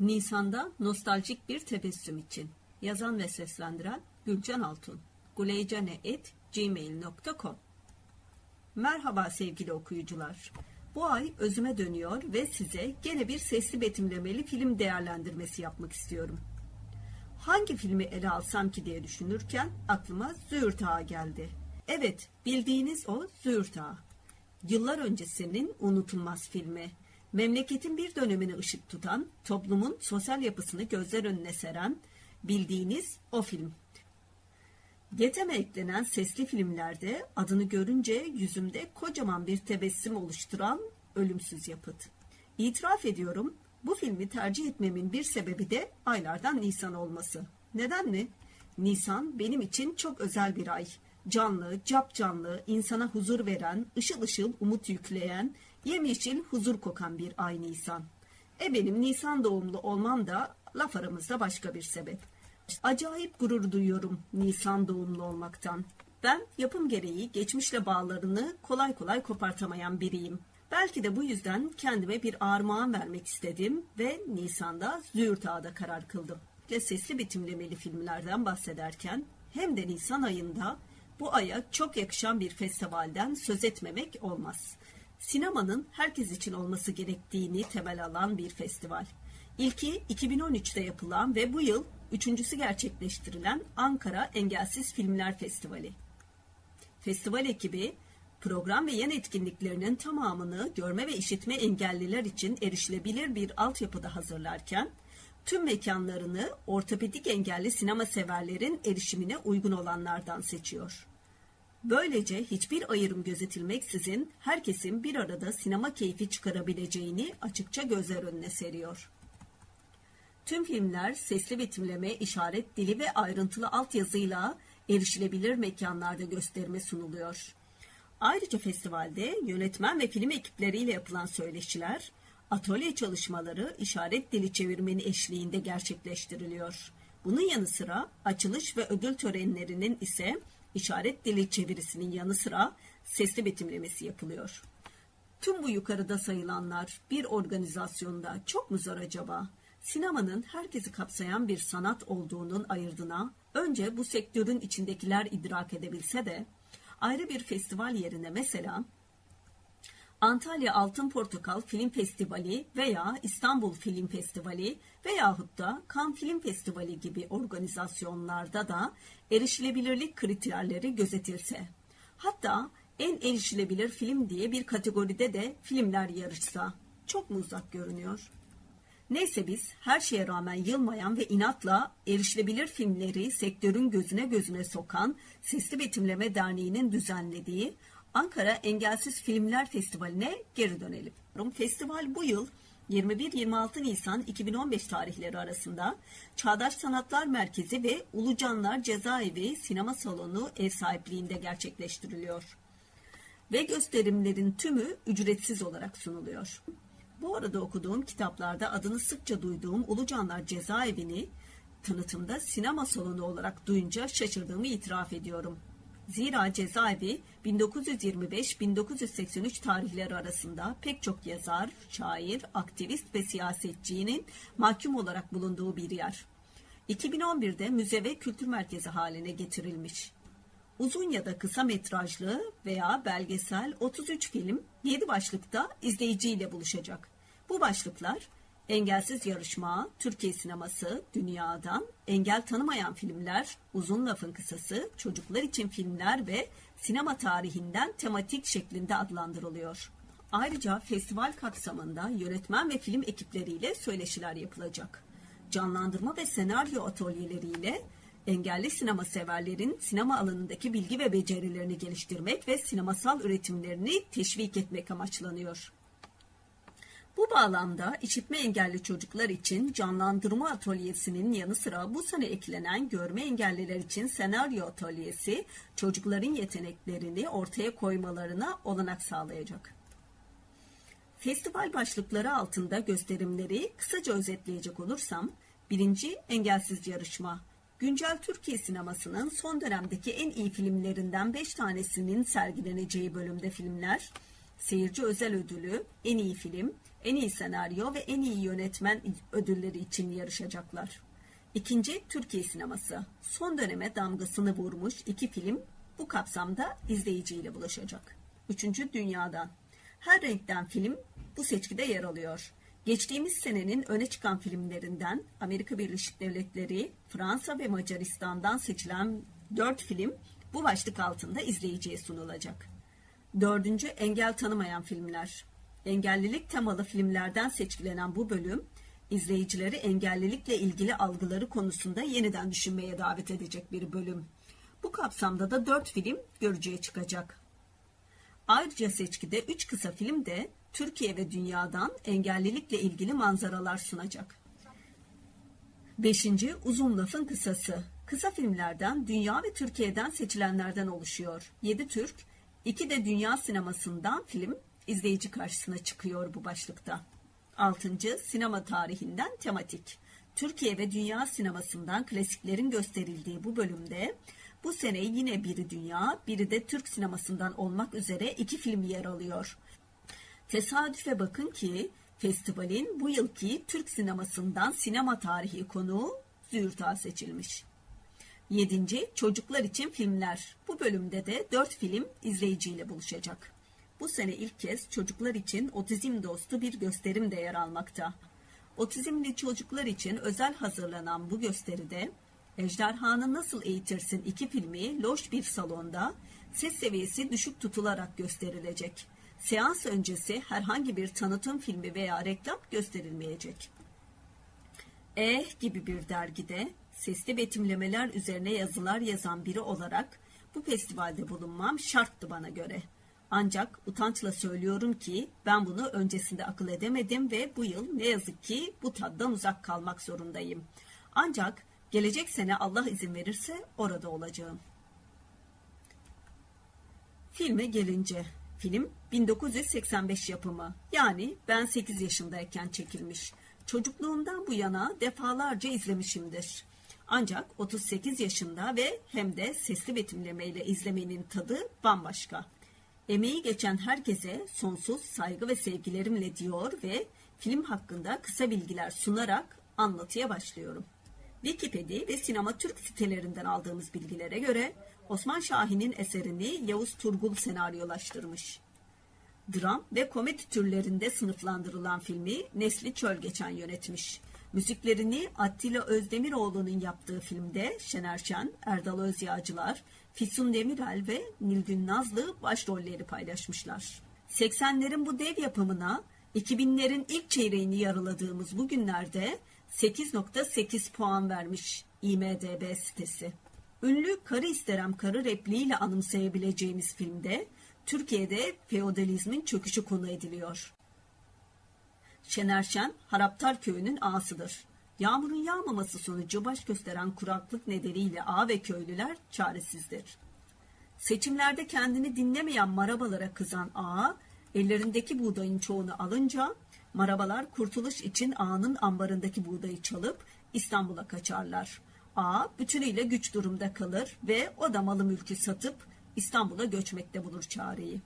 Nisan'da nostaljik bir tebessüm için. Yazan ve seslendiren Gülcan Altun. guleycane.gmail.com Merhaba sevgili okuyucular. Bu ay özüme dönüyor ve size gene bir sesli betimlemeli film değerlendirmesi yapmak istiyorum. Hangi filmi ele alsam ki diye düşünürken aklıma Züğürt Ağa geldi. Evet, bildiğiniz o Züğürt Ağa. Yıllar öncesinin unutulmaz filmi. Memleketin bir dönemine ışık tutan, toplumun sosyal yapısını gözler önüne seren, bildiğiniz o film. Geteme eklenen sesli filmlerde adını görünce yüzümde kocaman bir tebessüm oluşturan ölümsüz yapıt. İtiraf ediyorum, bu filmi tercih etmemin bir sebebi de aylardan Nisan olması. Neden mi? Nisan benim için çok özel bir ay. Canlı, cap canlı, insana huzur veren, ışıl ışıl umut yükleyen, yemyeşil huzur kokan bir ay Nisan. E benim Nisan doğumlu olmam da laf aramızda başka bir sebep. Acayip gurur duyuyorum Nisan doğumlu olmaktan. Ben yapım gereği geçmişle bağlarını kolay kolay kopartamayan biriyim. Belki de bu yüzden kendime bir armağan vermek istedim ve Nisan'da Züğürt Ağa'da karar kıldım. Ve sesli betimlemeli filmlerden bahsederken hem de Nisan ayında bu aya çok yakışan bir festivalden söz etmemek olmaz. Sinemanın herkes için olması gerektiğini temel alan bir festival. İlki 2013'te yapılan ve bu yıl üçüncüsü gerçekleştirilen Ankara Engelsiz Filmler Festivali. Festival ekibi program ve yan etkinliklerinin tamamını görme ve işitme engelliler için erişilebilir bir altyapıda hazırlarken tüm mekanlarını ortopedik engelli sinema severlerin erişimine uygun olanlardan seçiyor. Böylece hiçbir ayrım gözetilmeksizin herkesin bir arada sinema keyfi çıkarabileceğini açıkça gözler önüne seriyor. Tüm filmler sesli betimleme, işaret dili ve ayrıntılı altyazıyla erişilebilir mekanlarda gösterime sunuluyor. Ayrıca festivalde yönetmen ve film ekipleriyle yapılan söyleşiler, atölye çalışmaları işaret dili çevirmeni eşliğinde gerçekleştiriliyor. Bunun yanı sıra açılış ve ödül törenlerinin ise işaret dili çevirisinin yanı sıra sesli betimlemesi yapılıyor. Tüm bu yukarıda sayılanlar bir organizasyonda çok mu zor acaba? Sinemanın herkesi kapsayan bir sanat olduğunun ayırdına önce bu sektörün içindekiler idrak edebilse de ayrı bir festival yerine mesela Antalya Altın Portakal Film Festivali veya İstanbul Film Festivali veyahut da Cannes Film Festivali gibi organizasyonlarda da erişilebilirlik kriterleri gözetilse. Hatta en erişilebilir film diye bir kategoride de filmler yarışsa. Çok mu uzak görünüyor? Neyse biz her şeye rağmen yılmayan ve inatla erişilebilir filmleri sektörün gözüne gözüne sokan Sesli Betimleme Derneği'nin düzenlediği Ankara Engelsiz Filmler Festivali'ne geri dönelim. Festival bu yıl 21-26 Nisan 2015 tarihleri arasında Çağdaş Sanatlar Merkezi ve Ulucanlar Cezaevi Sinema Salonu ev sahipliğinde gerçekleştiriliyor. Ve gösterimlerin tümü ücretsiz olarak sunuluyor. Bu arada okuduğum kitaplarda adını sıkça duyduğum Ulucanlar Cezaevini tanıtımda sinema salonu olarak duyunca şaşırdığımı itiraf ediyorum. Zira cezaevi 1925-1983 tarihleri arasında pek çok yazar, şair, aktivist ve siyasetçinin mahkum olarak bulunduğu bir yer. 2011'de müze ve kültür merkezi haline getirilmiş. Uzun ya da kısa metrajlı veya belgesel 33 film 7 başlıkta izleyiciyle buluşacak. Bu başlıklar Engelsiz Yarışma, Türkiye Sineması, Dünya'dan, Engel Tanımayan Filmler, Uzun Lafın Kısası, Çocuklar için Filmler ve Sinema Tarihinden tematik şeklinde adlandırılıyor. Ayrıca festival kapsamında yönetmen ve film ekipleriyle söyleşiler yapılacak. Canlandırma ve senaryo atölyeleriyle engelli sinema severlerin sinema alanındaki bilgi ve becerilerini geliştirmek ve sinemasal üretimlerini teşvik etmek amaçlanıyor. Bu bağlamda işitme engelli çocuklar için canlandırma atölyesinin yanı sıra bu sene eklenen görme engelliler için senaryo atölyesi çocukların yeteneklerini ortaya koymalarına olanak sağlayacak. Festival başlıkları altında gösterimleri kısaca özetleyecek olursam, birinci engelsiz yarışma, güncel Türkiye sinemasının son dönemdeki en iyi filmlerinden 5 tanesinin sergileneceği bölümde filmler, seyirci özel ödülü, en iyi film, en iyi senaryo ve en iyi yönetmen ödülleri için yarışacaklar. İkinci Türkiye sineması. Son döneme damgasını vurmuş iki film bu kapsamda izleyiciyle buluşacak. Üçüncü Dünya'dan. Her renkten film bu seçkide yer alıyor. Geçtiğimiz senenin öne çıkan filmlerinden Amerika Birleşik Devletleri, Fransa ve Macaristan'dan seçilen dört film bu başlık altında izleyiciye sunulacak. Dördüncü engel tanımayan filmler. Engellilik temalı filmlerden seçkilenen bu bölüm, izleyicileri engellilikle ilgili algıları konusunda yeniden düşünmeye davet edecek bir bölüm. Bu kapsamda da dört film görücüye çıkacak. Ayrıca seçkide üç kısa film de Türkiye ve dünyadan engellilikle ilgili manzaralar sunacak. Beşinci uzun lafın kısası. Kısa filmlerden dünya ve Türkiye'den seçilenlerden oluşuyor. Yedi Türk, iki de dünya sinemasından film izleyici karşısına çıkıyor bu başlıkta. Altıncı sinema tarihinden tematik. Türkiye ve dünya sinemasından klasiklerin gösterildiği bu bölümde bu sene yine biri dünya, biri de Türk sinemasından olmak üzere iki film yer alıyor. Tesadüfe bakın ki festivalin bu yılki Türk sinemasından sinema tarihi konuğu Züğürt'a seçilmiş. 7. Çocuklar için filmler. Bu bölümde de 4 film izleyiciyle buluşacak. Bu sene ilk kez çocuklar için otizm dostu bir gösterim de yer almakta. Otizmli çocuklar için özel hazırlanan bu gösteride Ejderhanı Nasıl Eğitirsin iki filmi loş bir salonda ses seviyesi düşük tutularak gösterilecek. Seans öncesi herhangi bir tanıtım filmi veya reklam gösterilmeyecek. Eh gibi bir dergide sesli betimlemeler üzerine yazılar yazan biri olarak bu festivalde bulunmam şarttı bana göre. Ancak utançla söylüyorum ki ben bunu öncesinde akıl edemedim ve bu yıl ne yazık ki bu taddan uzak kalmak zorundayım. Ancak gelecek sene Allah izin verirse orada olacağım. Filme gelince Film 1985 yapımı. Yani ben 8 yaşındayken çekilmiş. Çocukluğumdan bu yana defalarca izlemişimdir. Ancak 38 yaşında ve hem de sesli betimlemeyle izlemenin tadı bambaşka. Emeği geçen herkese sonsuz saygı ve sevgilerimle diyor ve film hakkında kısa bilgiler sunarak anlatıya başlıyorum. Wikipedia ve Sinema Türk sitelerinden aldığımız bilgilere göre Osman Şahin'in eserini Yavuz Turgul senaryolaştırmış. Dram ve komedi türlerinde sınıflandırılan filmi Nesli Çölgeçen yönetmiş. Müziklerini Attila Özdemiroğlu'nun yaptığı filmde Şener Şen, Erdal Özyağcılar, Füsun Demirel ve Nilgün Nazlı başrolleri paylaşmışlar. 80'lerin bu dev yapımına 2000'lerin ilk çeyreğini yarıladığımız bu günlerde 8.8 puan vermiş IMDB sitesi. Ünlü Karı İsterem Karı repliğiyle anımsayabileceğimiz filmde Türkiye'de feodalizmin çöküşü konu ediliyor. Şener Şen, Haraptar Köyü'nün ağasıdır. Yağmurun yağmaması sonucu baş gösteren kuraklık nedeniyle ağa ve köylüler çaresizdir. Seçimlerde kendini dinlemeyen marabalara kızan ağa, ellerindeki buğdayın çoğunu alınca marabalar kurtuluş için ağanın ambarındaki buğdayı çalıp İstanbul'a kaçarlar. Ağa bütünüyle güç durumda kalır ve o da malı mülkü satıp İstanbul'a göçmekte bulur çareyi.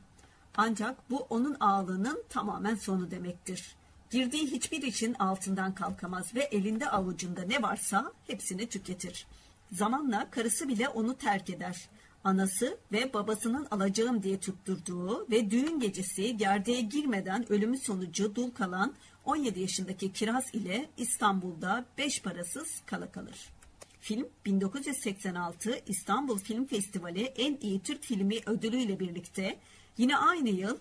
Ancak bu onun ağalığının tamamen sonu demektir. Girdiği hiçbir işin altından kalkamaz ve elinde avucunda ne varsa hepsini tüketir. Zamanla karısı bile onu terk eder. Anası ve babasının alacağım diye tutturduğu ve düğün gecesi gerdeğe girmeden ölümü sonucu dul kalan 17 yaşındaki Kiraz ile İstanbul'da beş parasız kala kalır. Film 1986 İstanbul Film Festivali en iyi Türk filmi ödülüyle birlikte yine aynı yıl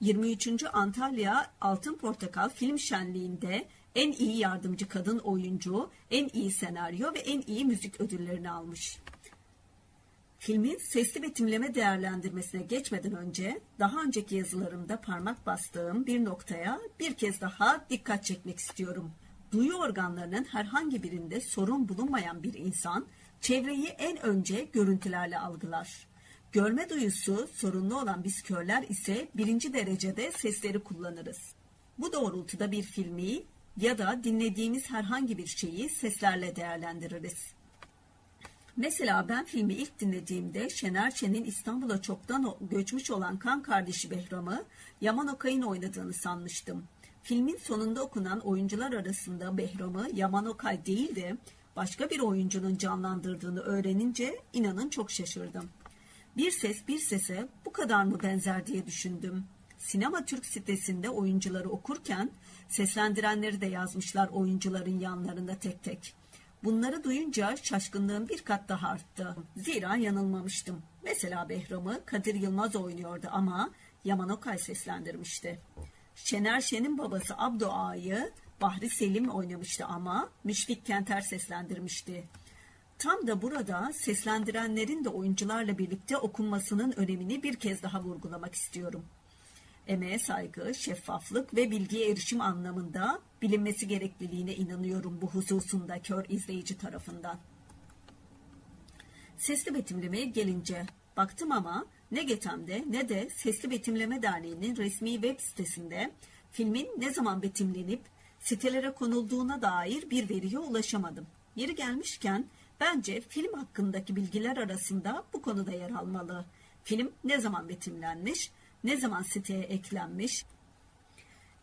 23. Antalya Altın Portakal Film Şenliği'nde en iyi yardımcı kadın oyuncu, en iyi senaryo ve en iyi müzik ödüllerini almış. Filmin sesli betimleme değerlendirmesine geçmeden önce daha önceki yazılarımda parmak bastığım bir noktaya bir kez daha dikkat çekmek istiyorum. Duyu organlarının herhangi birinde sorun bulunmayan bir insan çevreyi en önce görüntülerle algılar. Görme duyusu sorunlu olan biz körler ise birinci derecede sesleri kullanırız. Bu doğrultuda bir filmi ya da dinlediğimiz herhangi bir şeyi seslerle değerlendiririz. Mesela ben filmi ilk dinlediğimde Şener Şen'in İstanbul'a çoktan göçmüş olan kan kardeşi Behram'ı Yaman Okay'ın oynadığını sanmıştım. filmin sonunda okunan oyuncular arasında Behram'ı Yaman Okay değil de başka bir oyuncunun canlandırdığını öğrenince inanın çok şaşırdım. Bir ses bir sese bu kadar mı benzer diye düşündüm. Sinema Türk sitesinde oyuncuları okurken seslendirenleri de yazmışlar oyuncuların yanlarında tek tek. Bunları duyunca şaşkınlığım bir kat daha arttı. Zira yanılmamıştım. Mesela Behram'ı Kadir Yılmaz oynuyordu ama Yaman Okay seslendirmişti. Şener Şen'in babası Abdo Ağa'yı Bahri Selim oynamıştı ama Müşfik Kenter seslendirmişti. Tam da burada seslendirenlerin de oyuncularla birlikte okunmasının önemini bir kez daha vurgulamak istiyorum. Emeğe saygı, şeffaflık ve bilgiye erişim anlamında bilinmesi gerekliliğine inanıyorum bu hususunda kör izleyici tarafından. Sesli betimlemeye gelince baktım ama ne Getem'de ne de Sesli Betimleme Derneği'nin resmi web sitesinde filmin ne zaman betimlenip sitelere konulduğuna dair bir veriye ulaşamadım. Yeri gelmişken bence film hakkındaki bilgiler arasında bu konuda yer almalı. Film ne zaman betimlenmiş, ne zaman siteye eklenmiş,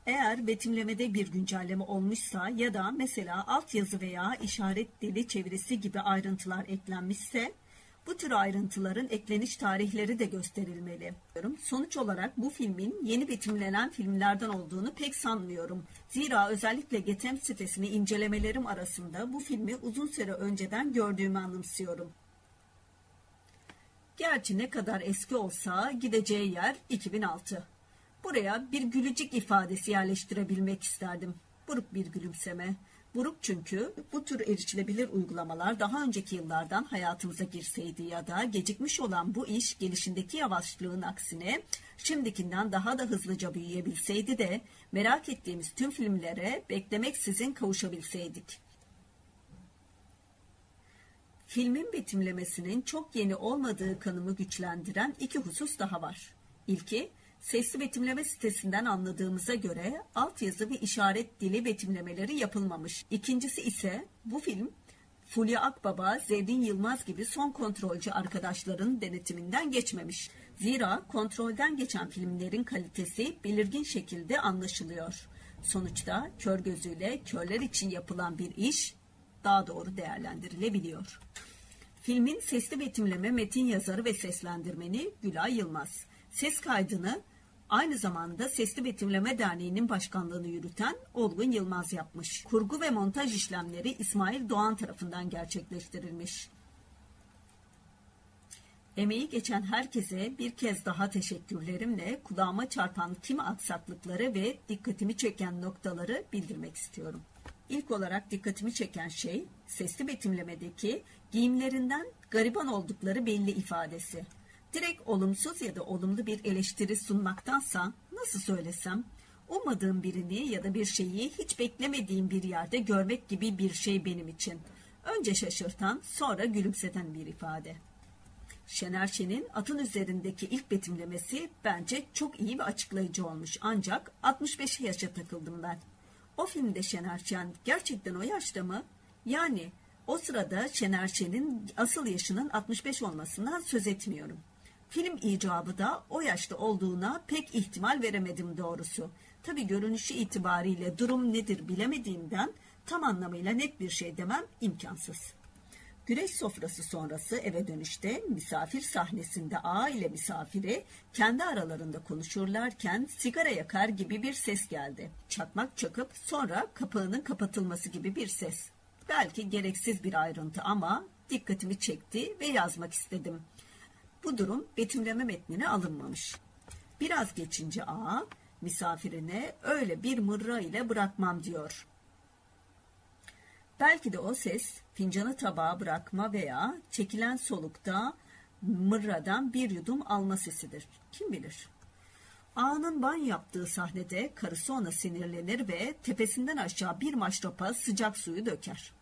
eğer betimlemede bir güncelleme olmuşsa ya da mesela altyazı veya işaret dili çevirisi gibi ayrıntılar eklenmişse bu tür ayrıntıların ekleniş tarihleri de gösterilmeli. Sonuç olarak bu filmin yeni betimlenen filmlerden olduğunu pek sanmıyorum. Zira özellikle Getem sitesini incelemelerim arasında bu filmi uzun süre önceden gördüğümü anımsıyorum. Gerçi ne kadar eski olsa gideceği yer 2006. Buraya bir gülücük ifadesi yerleştirebilmek isterdim. Buruk bir gülümseme. Buruk çünkü bu tür erişilebilir uygulamalar daha önceki yıllardan hayatımıza girseydi ya da gecikmiş olan bu iş gelişindeki yavaşlığın aksine şimdikinden daha da hızlıca büyüyebilseydi de merak ettiğimiz tüm filmlere beklemeksizin kavuşabilseydik. Filmin betimlemesinin çok yeni olmadığı kanımı güçlendiren iki husus daha var. İlki, sesli betimleme sitesinden anladığımıza göre altyazı ve işaret dili betimlemeleri yapılmamış. İkincisi ise bu film Fulya Akbaba, Zevdin Yılmaz gibi son kontrolcü arkadaşların denetiminden geçmemiş. Zira kontrolden geçen filmlerin kalitesi belirgin şekilde anlaşılıyor. Sonuçta kör gözüyle körler için yapılan bir iş daha doğru değerlendirilebiliyor. Filmin sesli betimleme metin yazarı ve seslendirmeni Gülay Yılmaz. Ses kaydını aynı zamanda Sesli Betimleme Derneği'nin başkanlığını yürüten Olgun Yılmaz yapmış. Kurgu ve montaj işlemleri İsmail Doğan tarafından gerçekleştirilmiş. Emeği geçen herkese bir kez daha teşekkürlerimle kulağıma çarpan kimi aksaklıkları ve dikkatimi çeken noktaları bildirmek istiyorum. İlk olarak dikkatimi çeken şey sesli betimlemedeki giyimlerinden gariban oldukları belli ifadesi. Direkt olumsuz ya da olumlu bir eleştiri sunmaktansa nasıl söylesem ummadığım birini ya da bir şeyi hiç beklemediğim bir yerde görmek gibi bir şey benim için. Önce şaşırtan sonra gülümseten bir ifade. Şener Şen'in atın üzerindeki ilk betimlemesi bence çok iyi ve açıklayıcı olmuş. Ancak 65 yaşa takıldım ben. O filmde Şener Şen gerçekten o yaşta mı? Yani o sırada Şener Şen'in asıl yaşının 65 olmasından söz etmiyorum. Film icabı da o yaşta olduğuna pek ihtimal veremedim doğrusu. Tabi görünüşü itibariyle durum nedir bilemediğimden tam anlamıyla net bir şey demem imkansız. Güreş sofrası sonrası eve dönüşte misafir sahnesinde ağa ile misafiri kendi aralarında konuşurlarken sigara yakar gibi bir ses geldi. Çakmak çakıp sonra kapağının kapatılması gibi bir ses. Belki gereksiz bir ayrıntı ama dikkatimi çekti ve yazmak istedim. Bu durum betimleme metnine alınmamış. Biraz geçince ağa misafirine öyle bir mırra ile bırakmam diyor. Belki de o ses fincanı tabağa bırakma veya çekilen solukta mırradan bir yudum alma sesidir. Kim bilir? Ağanın ban yaptığı sahnede karısı ona sinirlenir ve tepesinden aşağı bir maşrapa sıcak suyu döker.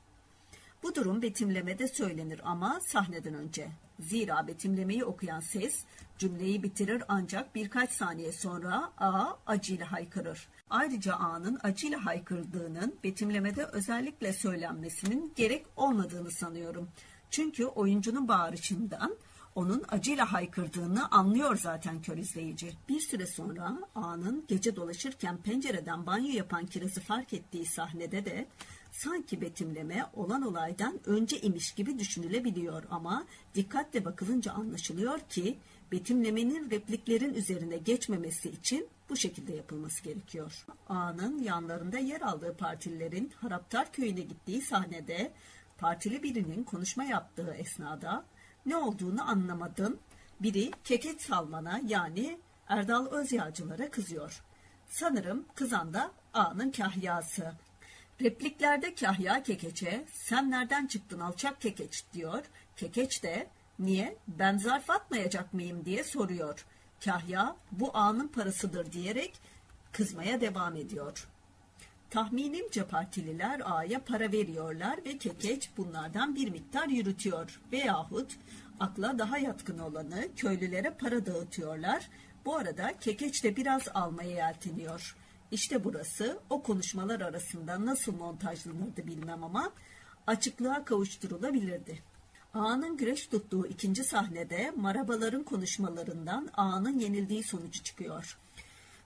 Bu durum betimlemede söylenir ama sahneden önce. Zira betimlemeyi okuyan ses cümleyi bitirir ancak birkaç saniye sonra A acıyla haykırır. Ayrıca A'nın acıyla haykırdığının betimlemede özellikle söylenmesinin gerek olmadığını sanıyorum. Çünkü oyuncunun bağırışından Onun acıyla haykırdığını anlıyor zaten kör izleyici. Bir süre sonra A'nın gece dolaşırken pencereden banyo yapan kirazı fark ettiği sahnede de sanki betimleme olan olaydan önce imiş gibi düşünülebiliyor ama dikkatle bakılınca anlaşılıyor ki betimlemenin repliklerin üzerine geçmemesi için bu şekilde yapılması gerekiyor. A'nın yanlarında yer aldığı partililerin Haraptar köyüne gittiği sahnede partili birinin konuşma yaptığı esnada ne olduğunu anlamadın. Biri keket salmana yani Erdal Özyağcılara kızıyor. Sanırım kızan da A'nın kahyası. Repliklerde kahya kekeçe sen nereden çıktın alçak kekeç diyor. Kekeç de niye ben zarf atmayacak mıyım diye soruyor. Kahya bu A'nın parasıdır diyerek kızmaya devam ediyor. Tahminimce partililer A'ya para veriyorlar ve kekeç bunlardan bir miktar yürütüyor. Veyahut akla daha yatkın olanı köylülere para dağıtıyorlar. Bu arada kekeç de biraz almaya yelteniyor. İşte burası o konuşmalar arasında nasıl montajlanırdı bilmem ama açıklığa kavuşturulabilirdi. A'nın güreş tuttuğu ikinci sahnede marabaların konuşmalarından A'nın yenildiği sonucu çıkıyor.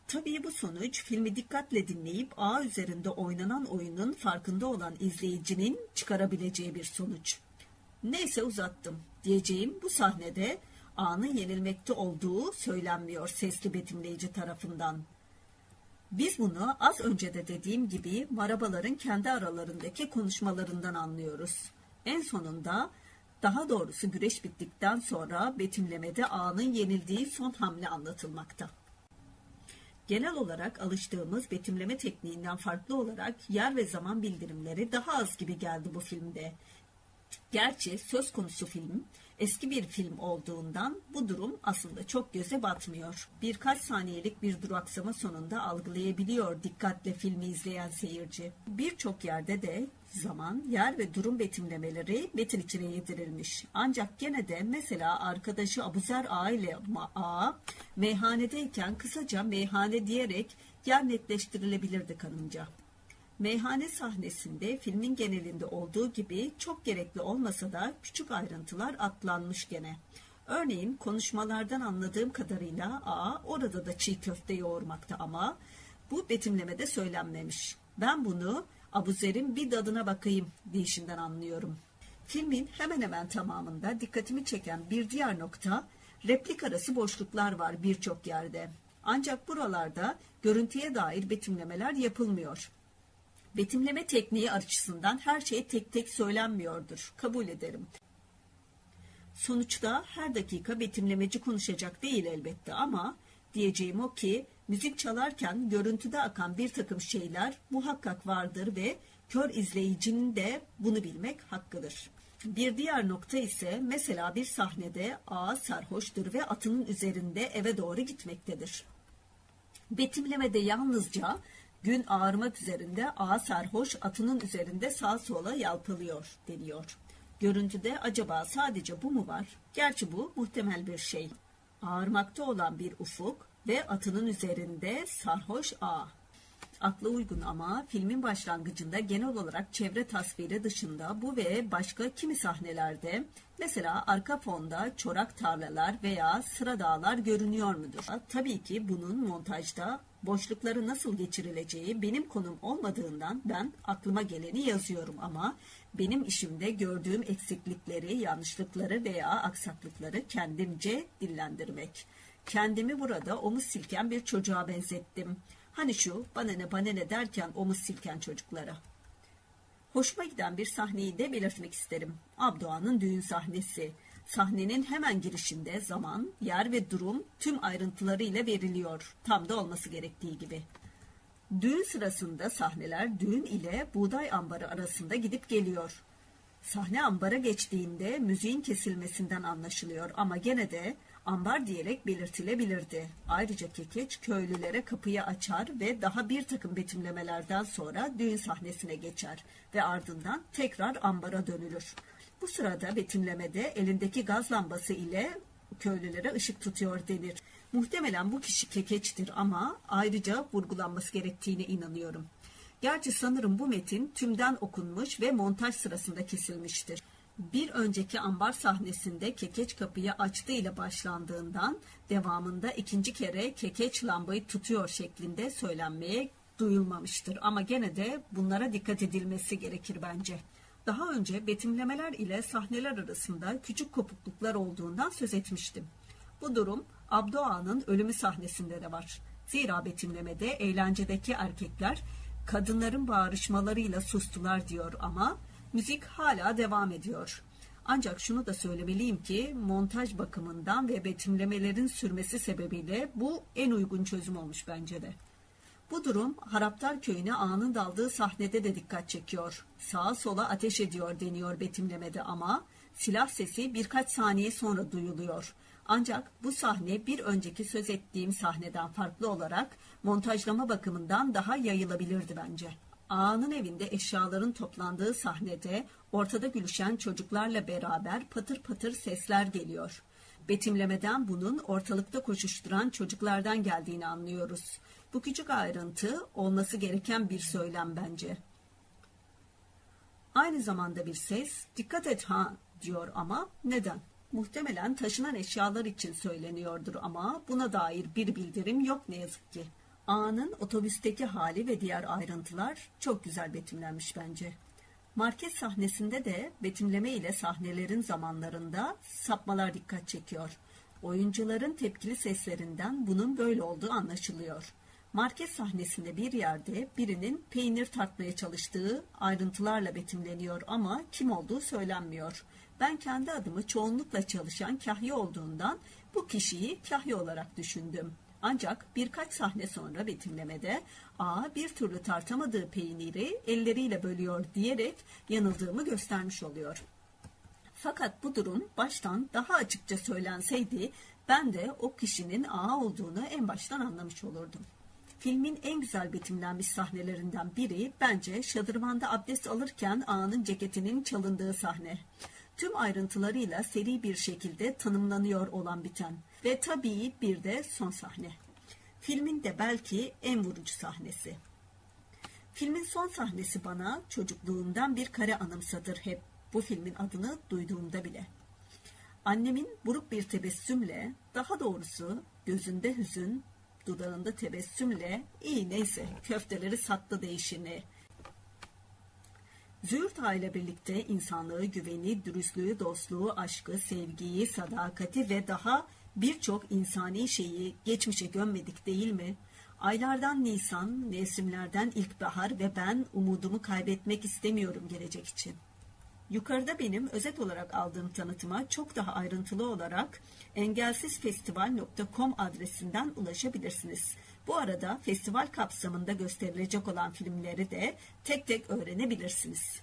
Tabii bu sonuç filmi dikkatle dinleyip A üzerinde oynanan oyunun farkında olan izleyicinin çıkarabileceği bir sonuç. Neyse uzattım. Diyeceğim bu sahnede A'nın yenilmekte olduğu söylenmiyor sesli betimleyici tarafından. Biz bunu az önce de dediğim gibi marabaların kendi aralarındaki konuşmalarından anlıyoruz. En sonunda daha doğrusu güreş bittikten sonra betimlemede A'nın yenildiği son hamle anlatılmakta. Genel olarak alıştığımız betimleme tekniğinden farklı olarak yer ve zaman bildirimleri daha az gibi geldi bu filmde. Gerçi söz konusu film eski bir film olduğundan bu durum aslında çok göze batmıyor. Birkaç saniyelik bir duraksama sonunda algılayabiliyor dikkatle filmi izleyen seyirci. Birçok yerde de zaman, yer ve durum betimlemeleri metin içine yedirilmiş. Ancak gene de mesela arkadaşı Abuzer A ile A meyhanedeyken kısaca meyhane diyerek yer netleştirilebilirdi kanımca. Meyhane sahnesinde filmin genelinde olduğu gibi çok gerekli olmasa da küçük ayrıntılar atlanmış gene. Örneğin konuşmalardan anladığım kadarıyla A orada da çiğ köfte yoğurmakta ama bu betimlemede söylenmemiş. Ben bunu Abuzer'in bir dadına bakayım deyişinden anlıyorum. Filmin hemen hemen tamamında dikkatimi çeken bir diğer nokta replik arası boşluklar var birçok yerde. Ancak buralarda görüntüye dair betimlemeler yapılmıyor. Betimleme tekniği açısından her şey tek tek söylenmiyordur. Kabul ederim. Sonuçta her dakika betimlemeci konuşacak değil elbette ama diyeceğim o ki müzik çalarken görüntüde akan bir takım şeyler muhakkak vardır ve kör izleyicinin de bunu bilmek hakkıdır. Bir diğer nokta ise mesela bir sahnede A sarhoştur ve atının üzerinde eve doğru gitmektedir. Betimlemede yalnızca gün ağarmak üzerinde A sarhoş atının üzerinde sağ sola yalpalıyor deniyor. Görüntüde acaba sadece bu mu var? Gerçi bu muhtemel bir şey. Ağarmakta olan bir ufuk ve atının üzerinde sarhoş A. Akla uygun ama filmin başlangıcında genel olarak çevre tasviri dışında bu ve başka kimi sahnelerde mesela arka fonda çorak tarlalar veya sıra dağlar görünüyor mudur? Tabii ki bunun montajda boşlukları nasıl geçirileceği benim konum olmadığından ben aklıma geleni yazıyorum ama benim işimde gördüğüm eksiklikleri, yanlışlıkları veya aksaklıkları kendimce dillendirmek. Kendimi burada omuz silken bir çocuğa benzettim. Hani şu bana ne bana ne derken omuz silken çocuklara. Hoşuma giden bir sahneyi de belirtmek isterim. Abdoğan'ın düğün sahnesi. Sahnenin hemen girişinde zaman, yer ve durum tüm ayrıntılarıyla veriliyor. Tam da olması gerektiği gibi. Düğün sırasında sahneler düğün ile buğday ambarı arasında gidip geliyor. Sahne ambara geçtiğinde müziğin kesilmesinden anlaşılıyor ama gene de ambar diyerek belirtilebilirdi. Ayrıca Kekeç köylülere kapıyı açar ve daha bir takım betimlemelerden sonra düğün sahnesine geçer ve ardından tekrar ambara dönülür. Bu sırada betimlemede elindeki gaz lambası ile köylülere ışık tutuyor denir. Muhtemelen bu kişi kekeçtir ama ayrıca vurgulanması gerektiğine inanıyorum. Gerçi sanırım bu metin tümden okunmuş ve montaj sırasında kesilmiştir. Bir önceki ambar sahnesinde kekeç kapıyı açtığı ile başlandığından devamında ikinci kere kekeç lambayı tutuyor şeklinde söylenmeye duyulmamıştır. Ama gene de bunlara dikkat edilmesi gerekir bence. Daha önce betimlemeler ile sahneler arasında küçük kopukluklar olduğundan söz etmiştim. Bu durum Abdo Ağa'nın ölümü sahnesinde de var. Zira betimlemede eğlencedeki erkekler kadınların bağırışmalarıyla sustular diyor ama müzik hala devam ediyor. Ancak şunu da söylemeliyim ki montaj bakımından ve betimlemelerin sürmesi sebebiyle bu en uygun çözüm olmuş bence de. Bu durum Haraptar Köyü'ne ağanın daldığı sahnede de dikkat çekiyor. Sağa sola ateş ediyor deniyor betimlemede ama silah sesi birkaç saniye sonra duyuluyor. Ancak bu sahne bir önceki söz ettiğim sahneden farklı olarak montajlama bakımından daha yayılabilirdi bence. Ağanın evinde eşyaların toplandığı sahnede ortada gülüşen çocuklarla beraber patır patır sesler geliyor. Betimlemeden bunun ortalıkta koşuşturan çocuklardan geldiğini anlıyoruz. Bu küçük ayrıntı olması gereken bir söylem bence. Aynı zamanda bir ses dikkat et ha diyor ama neden? Muhtemelen taşınan eşyalar için söyleniyordur ama buna dair bir bildirim yok ne yazık ki. Ağanın otobüsteki hali ve diğer ayrıntılar çok güzel betimlenmiş bence. Market sahnesinde de betimleme ile sahnelerin zamanlarında sapmalar dikkat çekiyor. Oyuncuların tepkili seslerinden bunun böyle olduğu anlaşılıyor. Market sahnesinde bir yerde birinin peynir tartmaya çalıştığı ayrıntılarla betimleniyor ama kim olduğu söylenmiyor. Ben kendi adımı çoğunlukla çalışan kahya olduğundan bu kişiyi kahya olarak düşündüm. Ancak birkaç sahne sonra betimlemede A bir türlü tartamadığı peyniri elleriyle bölüyor diyerek yanıldığımı göstermiş oluyor. Fakat bu durum baştan daha açıkça söylenseydi ben de o kişinin A olduğunu en baştan anlamış olurdum. Filmin en güzel betimlenmiş sahnelerinden biri bence şadırvanda abdest alırken A'nın ceketinin çalındığı sahne. Tüm ayrıntılarıyla seri bir şekilde tanımlanıyor olan biten ve tabii bir de son sahne. Filmin de belki en vurucu sahnesi. Filmin son sahnesi bana çocukluğumdan bir kare anımsatır hep bu filmin adını duyduğumda bile. Annemin buruk bir tebessümle, daha doğrusu gözünde hüzün, dudağında tebessümle, iyi neyse köfteleri sattı değişini. Züğürt ile birlikte insanlığı, güveni, dürüstlüğü, dostluğu, aşkı, sevgiyi, sadakati ve daha birçok insani şeyi geçmişe gömmedik değil mi? Aylardan Nisan, mevsimlerden ilkbahar ve ben umudumu kaybetmek istemiyorum gelecek için. Yukarıda benim özet olarak aldığım tanıtıma çok daha ayrıntılı olarak engelsizfestival.com adresinden ulaşabilirsiniz. Bu arada festival kapsamında gösterilecek olan filmleri de tek tek öğrenebilirsiniz.